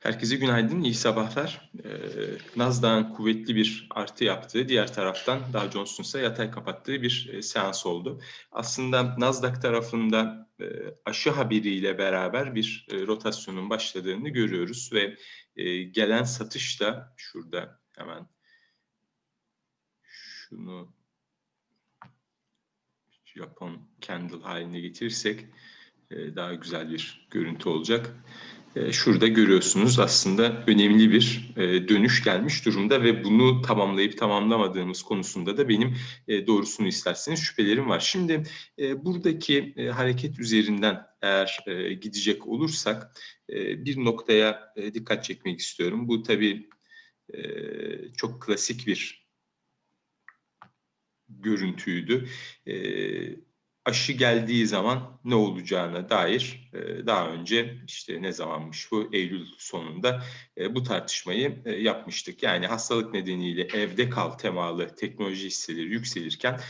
Herkese günaydın, iyi sabahlar. Ee, Nasdaq'ın kuvvetli bir artı yaptığı, diğer taraftan Dow Jones'un ise yatay kapattığı bir e, seans oldu. Aslında Nasdaq tarafında e, aşı haberiyle beraber bir e, rotasyonun başladığını görüyoruz ve e, gelen satış da şurada hemen şunu Japon candle haline getirirsek e, daha güzel bir görüntü olacak. E, şurada görüyorsunuz aslında önemli bir e, dönüş gelmiş durumda ve bunu tamamlayıp tamamlamadığımız konusunda da benim e, doğrusunu isterseniz şüphelerim var. Şimdi buradaki hareket üzerinden eğer gidecek olursak bir noktaya dikkat çekmek istiyorum. Bu tabii çok klasik bir görüntüydü aşı geldiği zaman ne olacağına dair daha önce işte ne zamanmış bu Eylül sonunda e, bu tartışmayı e, yapmıştık. Yani hastalık nedeniyle evde kal temalı teknoloji hisseleri yükselirken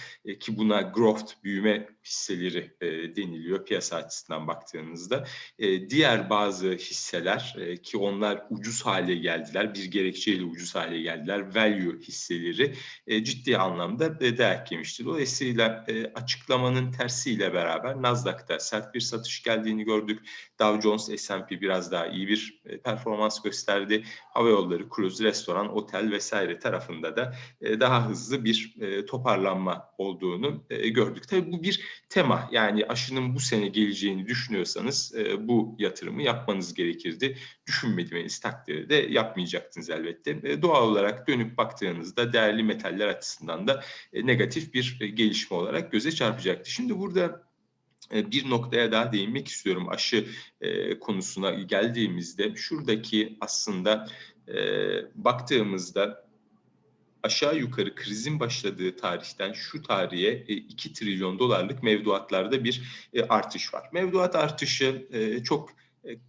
ki buna growth büyüme hisseleri deniliyor piyasa açısından baktığınızda. Diğer bazı hisseler ki onlar ucuz hale geldiler bir gerekçeyle ucuz hale geldiler value hisseleri ciddi anlamda dayak yemiştir. Dolayısıyla açıklamanın ter tersiyle beraber Nasdaq'ta sert bir satış geldiğini gördük. Dow Jones, S&P biraz daha iyi bir e, performans gösterdi. Hava yolları, cruise, restoran, otel vesaire tarafında da e, daha hızlı bir e, toparlanma olduğunu gördük. Tabii bu bir tema. Yani aşının bu sene geleceğini düşünüyorsanız bu yatırımı yapmanız gerekirdi. Düşünmediğiniz takdirde yapmayacaktınız elbette. Doğal olarak dönüp baktığınızda değerli metaller açısından da negatif bir gelişme olarak göze çarpacaktı. Şimdi burada bir noktaya daha değinmek istiyorum aşı e, konusuna geldiğimizde şuradaki aslında e, baktığımızda aşağı yukarı krizin başladığı tarihten şu tarihe 2 trilyon dolarlık mevduatlarda bir artış var. Mevduat artışı çok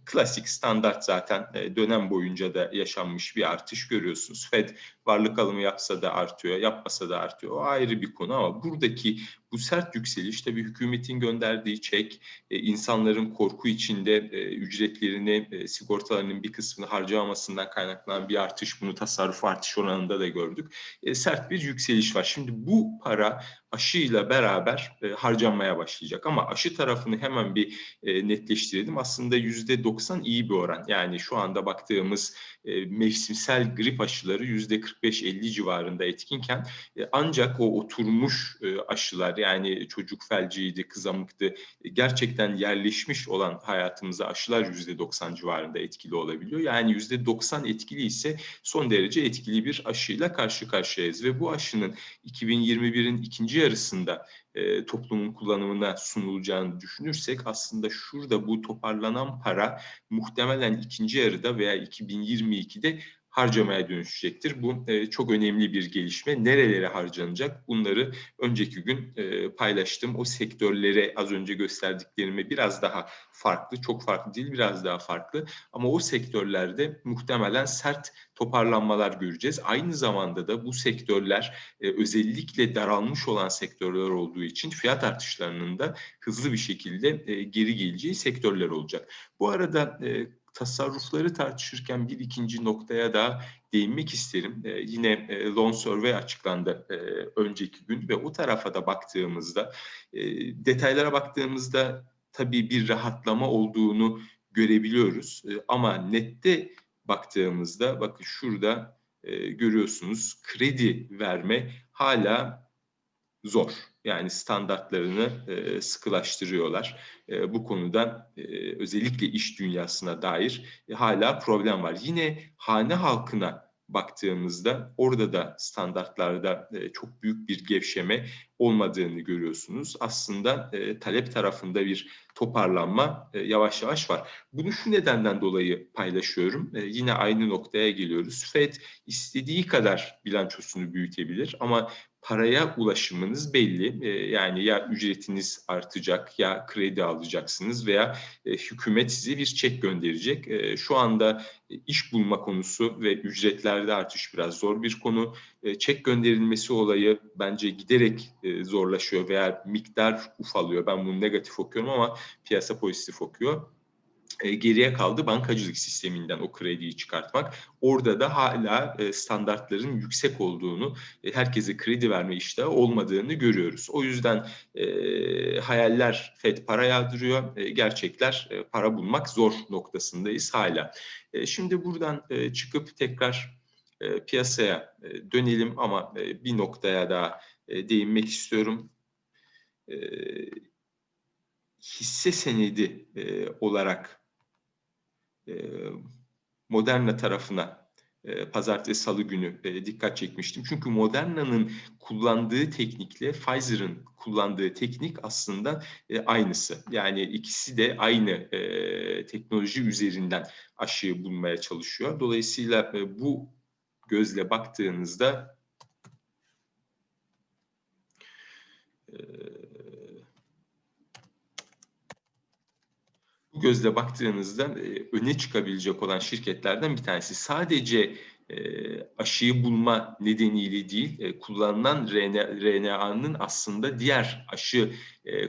klasik standart zaten dönem boyunca da yaşanmış bir artış görüyorsunuz. Fed varlık alımı yapsa da artıyor, yapmasa da artıyor. O ayrı bir konu ama buradaki bu sert yükseliş tabii hükümetin gönderdiği çek, e, insanların korku içinde e, ücretlerini, e, sigortalarının bir kısmını harcamamasından kaynaklanan bir artış. Bunu tasarruf artış oranında da gördük. Sert bir yükseliş var. Şimdi bu para aşıyla beraber e, harcanmaya başlayacak. Ama aşı tarafını hemen bir e, netleştirelim. Aslında yüzde 90 iyi bir oran. Yani şu anda baktığımız mevsimsel grip aşıları yüzde 45-50 civarında etkinken e, ancak o oturmuş e, aşılar yani çocuk felciydi, kızamıktı e, gerçekten yerleşmiş olan hayatımıza aşılar yüzde 90 civarında etkili olabiliyor. Yani yüzde 90 etkili ise son derece etkili bir aşıyla karşı karşıyayız ve bu aşının 2021'in ikinci yarısında toplumun kullanımına sunulacağını düşünürsek aslında şurada bu toparlanan para muhtemelen ikinci yarıda veya 2022'de harcamaya dönüşecektir. Bu e, çok önemli bir gelişme. Nerelere harcanacak? Bunları önceki gün e, paylaştım. O sektörlere az önce gösterdiklerime biraz daha farklı, çok farklı değil, biraz daha farklı. Ama o sektörlerde muhtemelen sert toparlanmalar göreceğiz. Aynı zamanda da bu sektörler e, özellikle daralmış olan sektörler olduğu için fiyat artışlarının da hızlı bir şekilde e, geri geleceği sektörler olacak. Bu arada e, tasarrufları tartışırken bir ikinci noktaya da değinmek isterim. E, yine e, Loan Survey açıklandı e, önceki gün ve o tarafa da baktığımızda, e, detaylara baktığımızda tabii bir rahatlama olduğunu görebiliyoruz. E, ama nette baktığımızda, bakın şurada e, görüyorsunuz kredi verme hala zor. Yani standartlarını e, sıkılaştırıyorlar. E, bu konuda e, özellikle iş dünyasına dair e, hala problem var. Yine hane halkına baktığımızda orada da standartlarda e, çok büyük bir gevşeme olmadığını görüyorsunuz. Aslında e, talep tarafında bir toparlanma e, yavaş yavaş var. Bunu şu nedenden dolayı paylaşıyorum. E, yine aynı noktaya geliyoruz. Fed istediği kadar bilançosunu büyütebilir ama paraya ulaşımınız belli. E, yani ya ücretiniz artacak ya kredi alacaksınız veya e, hükümet size bir çek gönderecek. E, şu anda e, iş bulma konusu ve ücretlerde artış biraz zor bir konu. E, çek gönderilmesi olayı bence giderek e, zorlaşıyor veya miktar ufalıyor. Ben bunu negatif okuyorum ama piyasa pozitif okuyor. E, geriye kaldı bankacılık sisteminden o krediyi çıkartmak. Orada da hala e, standartların yüksek olduğunu, e, herkese kredi verme iştahı olmadığını görüyoruz. O yüzden hayaller FED para yağdırıyor, gerçekler para bulmak zor noktasındayız hala. Şimdi buradan çıkıp tekrar piyasaya dönelim ama bir noktaya daha değinmek istiyorum. Hisse senedi olarak Moderna tarafına pazartesi salı günü dikkat çekmiştim. Çünkü Moderna'nın kullandığı teknikle Pfizer'ın kullandığı teknik aslında aynısı. Yani ikisi de aynı teknoloji üzerinden aşıyı bulmaya çalışıyor. Dolayısıyla bu gözle baktığınızda gözle baktığınızda e, öne çıkabilecek olan şirketlerden bir tanesi. Sadece e, aşıyı bulma nedeniyle değil, e, kullanılan RNA'nın aslında diğer aşı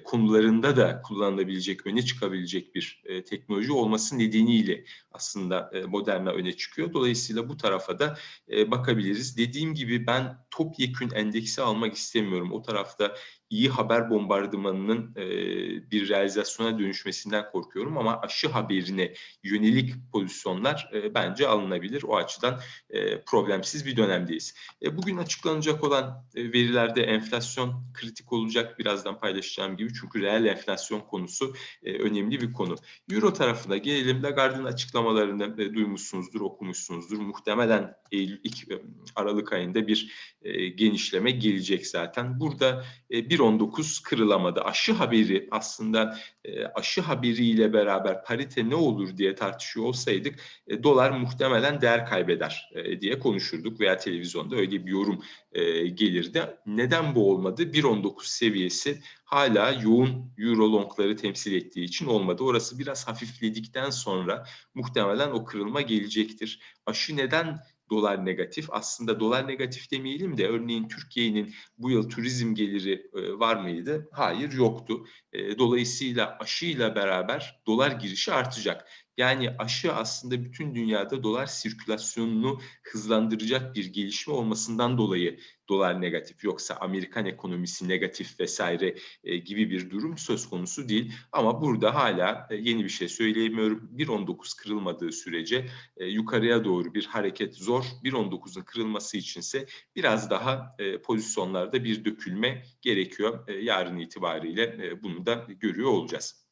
konularında da kullanılabilecek, öne çıkabilecek bir teknoloji olması nedeniyle aslında e, Moderna öne çıkıyor. Dolayısıyla bu tarafa da bakabiliriz. Dediğim gibi ben topyekün endeksi almak istemiyorum. O tarafta iyi haber bombardımanının e, bir realizasyona dönüşmesinden korkuyorum ama aşı haberine yönelik pozisyonlar e, bence alınabilir. O açıdan e, problemsiz bir dönemdeyiz. E, bugün açıklanacak olan e, verilerde enflasyon kritik olacak. Birazdan paylaşacağım gibi çünkü reel enflasyon konusu e, önemli bir konu. Euro tarafına gelelim. Lagarde'ın açıklamalarını e, duymuşsunuzdur, okumuşsunuzdur. Muhtemelen Eylül ilk Aralık ayında bir e, genişleme gelecek zaten. Burada e, 1.19 kırılamadı. Aşı haberi aslında e, aşı haberiyle beraber parite ne olur diye tartışıyor olsaydık e, dolar muhtemelen değer kaybeder e, diye konuşurduk veya televizyonda öyle bir yorum e, gelirdi. Neden bu olmadı? 1.19 seviyesi hala yoğun euro longları temsil ettiği için olmadı. Orası biraz hafifledikten sonra muhtemelen o kırılma gelecektir. Aşı neden dolar negatif. Aslında dolar negatif demeyelim de örneğin Türkiye'nin bu yıl turizm geliri e, var mıydı? Hayır yoktu. E, dolayısıyla aşıyla beraber dolar girişi artacak. Yani aşı aslında bütün dünyada dolar sirkülasyonunu hızlandıracak bir gelişme olmasından dolayı dolar negatif. Yoksa Amerikan ekonomisi negatif vesaire e, gibi bir durum söz konusu değil. Ama burada hala e, yeni bir şey söyleyemiyorum. 1.19 kırılmadığı sürece e, yukarıya doğru bir hareket zor. 1.19'un kırılması içinse biraz daha e, pozisyonlarda bir dökülme gerekiyor. E, yarın itibariyle e, bunu da görüyor olacağız.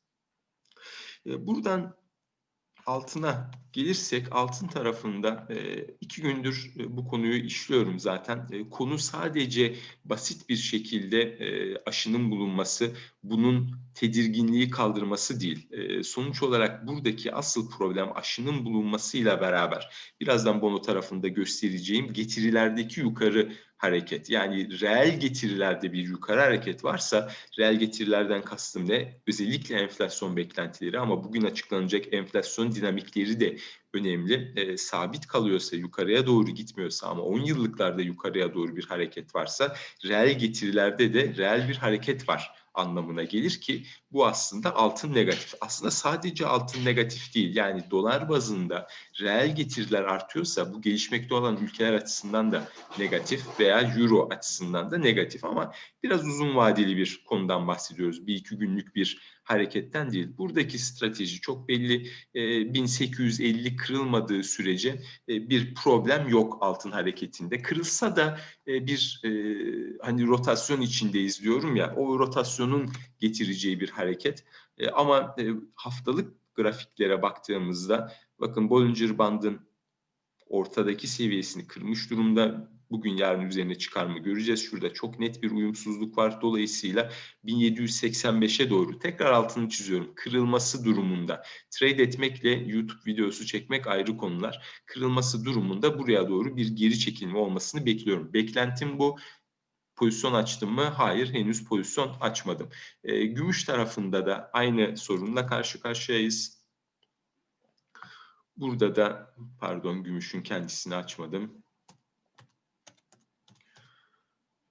E, buradan altına gelirsek altın tarafında e, iki gündür e, bu konuyu işliyorum zaten. E, konu sadece basit bir şekilde aşının bulunması, bunun tedirginliği kaldırması değil. Sonuç olarak buradaki asıl problem aşının bulunmasıyla beraber birazdan bono tarafında göstereceğim getirilerdeki yukarı hareket. Yani reel getirilerde bir yukarı hareket varsa reel getirilerden kastım ne? Özellikle enflasyon beklentileri ama bugün açıklanacak enflasyon dinamikleri de önemli. E, sabit kalıyorsa, yukarıya doğru gitmiyorsa ama 10 yıllıklarda yukarıya doğru bir hareket varsa reel getirilerde de reel bir hareket var anlamına gelir ki bu aslında altın negatif. Aslında sadece altın negatif değil. Yani dolar bazında reel getiriler artıyorsa bu gelişmekte olan ülkeler açısından da negatif veya euro açısından da negatif ama biraz uzun vadeli bir konudan bahsediyoruz. Bir iki günlük bir hareketten değil. Buradaki strateji çok belli. E, 1850 kırılmadığı sürece e, bir problem yok altın hareketinde. Kırılsa da e, bir e, hani rotasyon içindeyiz diyorum ya. O rotasyonun getireceği bir hareket. E, ama e, haftalık grafiklere baktığımızda bakın Bollinger Band'ın ortadaki seviyesini kırmış durumda bugün yarın üzerine çıkar mı göreceğiz. Şurada çok net bir uyumsuzluk var. Dolayısıyla 1785'e doğru tekrar altını çiziyorum. Kırılması durumunda trade etmekle YouTube videosu çekmek ayrı konular. Kırılması durumunda buraya doğru bir geri çekilme olmasını bekliyorum. Beklentim bu. Pozisyon açtım mı? Hayır henüz pozisyon açmadım. E, gümüş tarafında da aynı sorunla karşı karşıyayız. Burada da pardon gümüşün kendisini açmadım.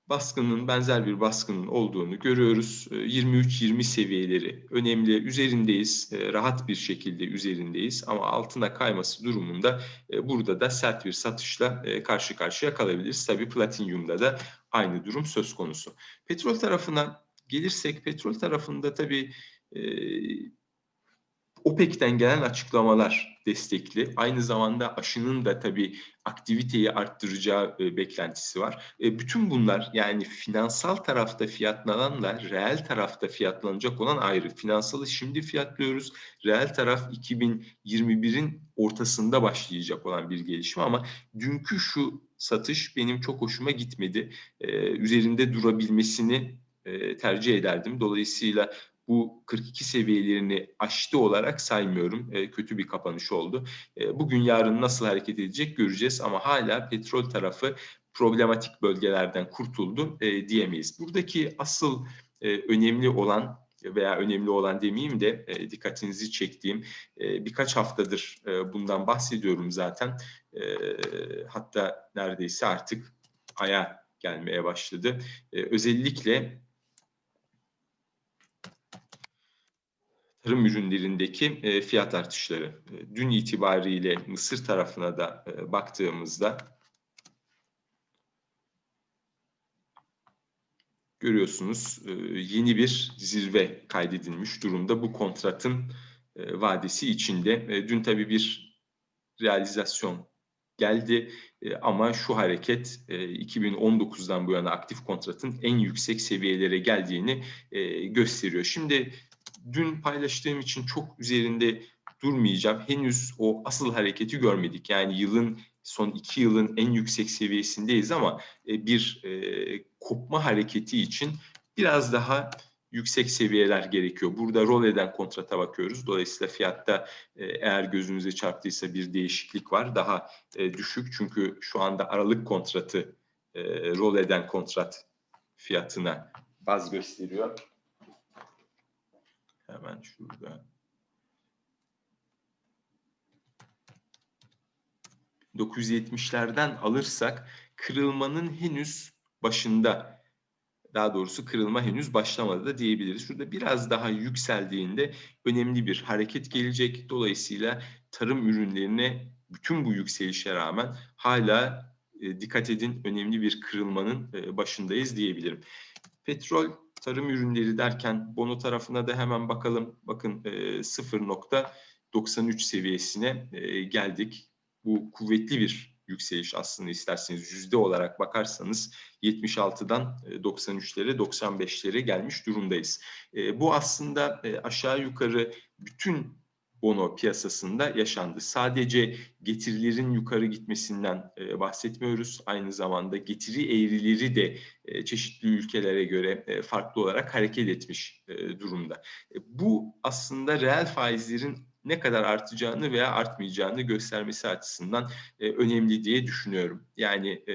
Baskının benzer bir baskının olduğunu görüyoruz. 23-20 seviyeleri önemli. Üzerindeyiz. Rahat bir şekilde üzerindeyiz. Ama altına kayması durumunda burada da sert bir satışla karşı karşıya kalabiliriz. Tabii platinyumda da aynı durum söz konusu. Petrol tarafına gelirsek petrol tarafında tabii OPEC'ten gelen açıklamalar destekli. Aynı zamanda aşının da tabii aktiviteyi arttıracağı e, beklentisi var. E, bütün bunlar yani finansal tarafta fiyatlananla reel tarafta fiyatlanacak olan ayrı. Finansalı şimdi fiyatlıyoruz. Reel taraf 2021'in ortasında başlayacak olan bir gelişme ama dünkü şu satış benim çok hoşuma gitmedi. E, üzerinde durabilmesini e, tercih ederdim. Dolayısıyla bu 42 seviyelerini aştı olarak saymıyorum. E, kötü bir kapanış oldu. E, bugün yarın nasıl hareket edecek göreceğiz ama hala petrol tarafı problematik bölgelerden kurtuldu e, diyemeyiz. Buradaki asıl e, önemli olan veya önemli olan demeyeyim de e, dikkatinizi çektiğim e, birkaç haftadır e, bundan bahsediyorum zaten. E, hatta neredeyse artık aya gelmeye başladı. E, özellikle tarım ürünlerindeki e, fiyat artışları. E, dün itibariyle Mısır tarafına da e, baktığımızda görüyorsunuz yeni bir zirve kaydedilmiş durumda bu kontratın vadesi içinde. Dün tabii bir realizasyon geldi ama şu hareket 2019'dan bu yana aktif kontratın en yüksek seviyelere geldiğini gösteriyor. Şimdi dün paylaştığım için çok üzerinde durmayacağım. Henüz o asıl hareketi görmedik. Yani yılın son iki yılın en yüksek seviyesindeyiz ama e, bir e, kopma hareketi için biraz daha yüksek seviyeler gerekiyor. Burada rol eden kontrata bakıyoruz. Dolayısıyla fiyatta e, eğer gözünüze çarptıysa bir değişiklik var. Daha düşük çünkü şu anda aralık kontratı rol eden kontrat fiyatına baz gösteriyor. Hemen şurada. 970'lerden alırsak kırılmanın henüz başında daha doğrusu kırılma henüz başlamadı da diyebiliriz. Şurada biraz daha yükseldiğinde önemli bir hareket gelecek. Dolayısıyla tarım ürünlerine bütün bu yükselişe rağmen hala e, dikkat edin önemli bir kırılmanın e, başındayız diyebilirim. Petrol tarım ürünleri derken bono tarafına da hemen bakalım. Bakın e, 0.93 seviyesine e, geldik. Bu kuvvetli bir yükseliş aslında isterseniz yüzde olarak bakarsanız 76'dan 93'lere 95'lere gelmiş durumdayız. E, bu aslında e, aşağı yukarı bütün bono piyasasında yaşandı. Sadece getirilerin yukarı gitmesinden e, bahsetmiyoruz. Aynı zamanda getiri eğrileri de e, çeşitli ülkelere göre e, farklı olarak hareket etmiş durumda. Bu aslında reel faizlerin ne kadar artacağını veya artmayacağını göstermesi açısından e, önemli diye düşünüyorum. Yani e,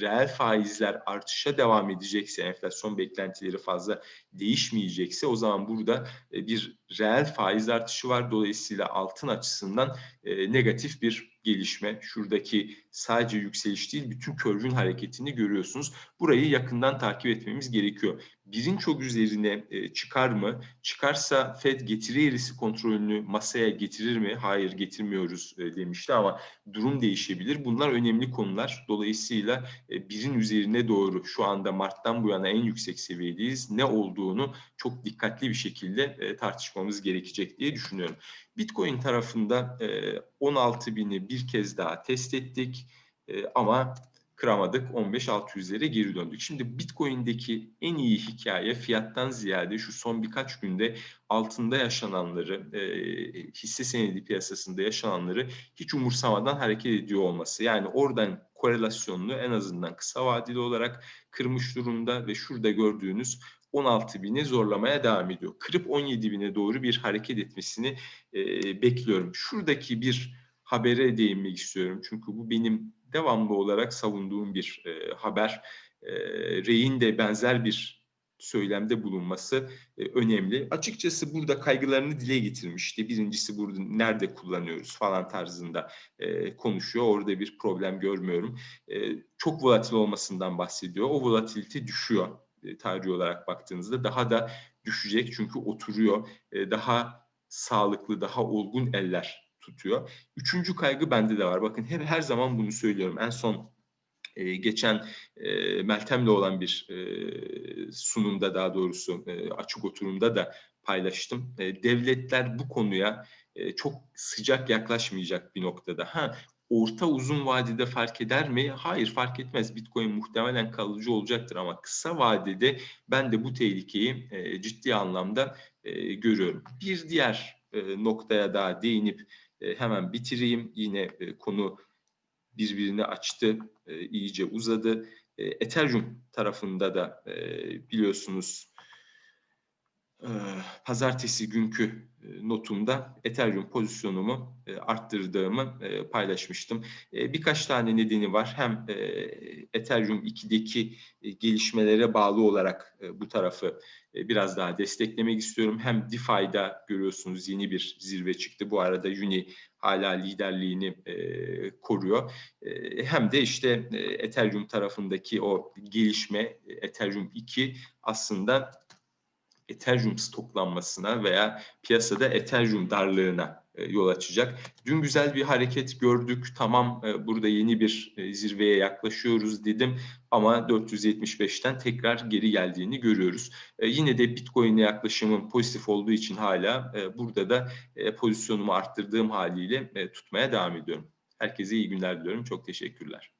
reel faizler artışa devam edecekse, enflasyon beklentileri fazla değişmeyecekse o zaman burada e, bir reel faiz artışı var. Dolayısıyla altın açısından e, negatif bir gelişme. Şuradaki sadece yükseliş değil bütün körvün hareketini görüyorsunuz. Burayı yakından takip etmemiz gerekiyor. Birin çok üzerine e, çıkar mı? Çıkarsa Fed getiri eğrisi kontrolünü masaya getirir mi? Hayır getirmiyoruz e, demişti ama durum değişebilir. Bunlar önemli konular. Dolayısıyla e, birin üzerine doğru şu anda Mart'tan bu yana en yüksek seviyedeyiz. Ne olduğunu çok dikkatli bir şekilde e, tartışmamız gerekecek diye düşünüyorum. Bitcoin tarafında e, 16 bini bir kez daha test ettik ama kıramadık 15-600'lere geri döndük. Şimdi Bitcoin'deki en iyi hikaye fiyattan ziyade şu son birkaç günde altında yaşananları, e, hisse senedi piyasasında yaşananları hiç umursamadan hareket ediyor olması. Yani oradan korelasyonunu en azından kısa vadeli olarak kırmış durumda ve şurada gördüğünüz 16 bini zorlamaya devam ediyor. Kırıp 17 bine doğru bir hareket etmesini e, bekliyorum. Şuradaki bir habere değinmek istiyorum. Çünkü bu benim devamlı olarak savunduğum bir e, haber. E, Rey'in de benzer bir söylemde bulunması e, önemli. Açıkçası burada kaygılarını dile getirmişti. Birincisi burada nerede kullanıyoruz falan tarzında e, konuşuyor. Orada bir problem görmüyorum. E, çok volatil olmasından bahsediyor. O volatilite düşüyor e, tarihi olarak baktığınızda. Daha da düşecek çünkü oturuyor. E, daha sağlıklı, daha olgun eller tutuyor. Üçüncü kaygı bende de var. Bakın hep her zaman bunu söylüyorum. En son e, geçen e, Meltem'le olan bir e, sunumda daha doğrusu e, açık oturumda da paylaştım. E, devletler bu konuya e, çok sıcak yaklaşmayacak bir noktada. Ha orta uzun vadede fark eder mi? Hayır fark etmez. Bitcoin muhtemelen kalıcı olacaktır ama kısa vadede ben de bu tehlikeyi e, ciddi anlamda e, görüyorum. Bir diğer e, noktaya daha değinip e, hemen bitireyim. Yine e, konu birbirini açtı, e, iyice uzadı. E, Ethereum tarafında da biliyorsunuz pazartesi günkü e, notumda Ethereum pozisyonumu e, arttırdığımı e, paylaşmıştım. Birkaç tane nedeni var. Hem Ethereum 2'deki e, gelişmelere bağlı olarak bu tarafı biraz daha desteklemek istiyorum. Hem DeFi'da görüyorsunuz yeni bir zirve çıktı. Bu arada Uni hala liderliğini koruyor. Hem de işte Ethereum tarafındaki o gelişme Ethereum 2 aslında Ethereum stoklanmasına veya piyasada Ethereum darlığına e, yol açacak. Dün güzel bir hareket gördük. Tamam e, burada yeni bir e, zirveye yaklaşıyoruz dedim ama 475'ten tekrar geri geldiğini görüyoruz. Yine de Bitcoin'e yaklaşımım pozitif olduğu için hala burada da pozisyonumu arttırdığım haliyle tutmaya devam ediyorum. Herkese iyi günler diliyorum. Çok teşekkürler.